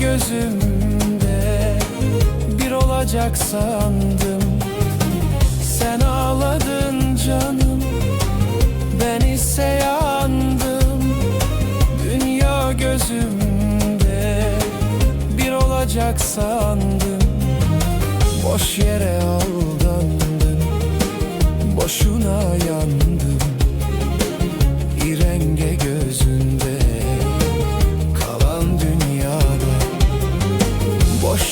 gözümde Bir olacak sandım. Sen ağladın canım Ben ise yandım. Dünya gözümde Bir olacak sandım. Boş yere aldandım Boşuna yandım İrenge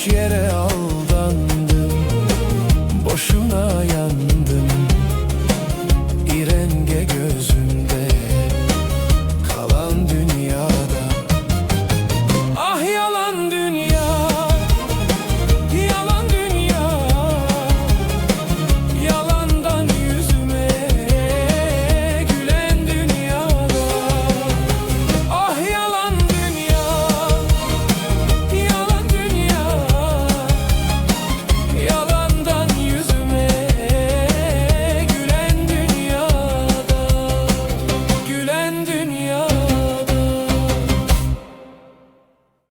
Yere aldandım. Boşuna yandım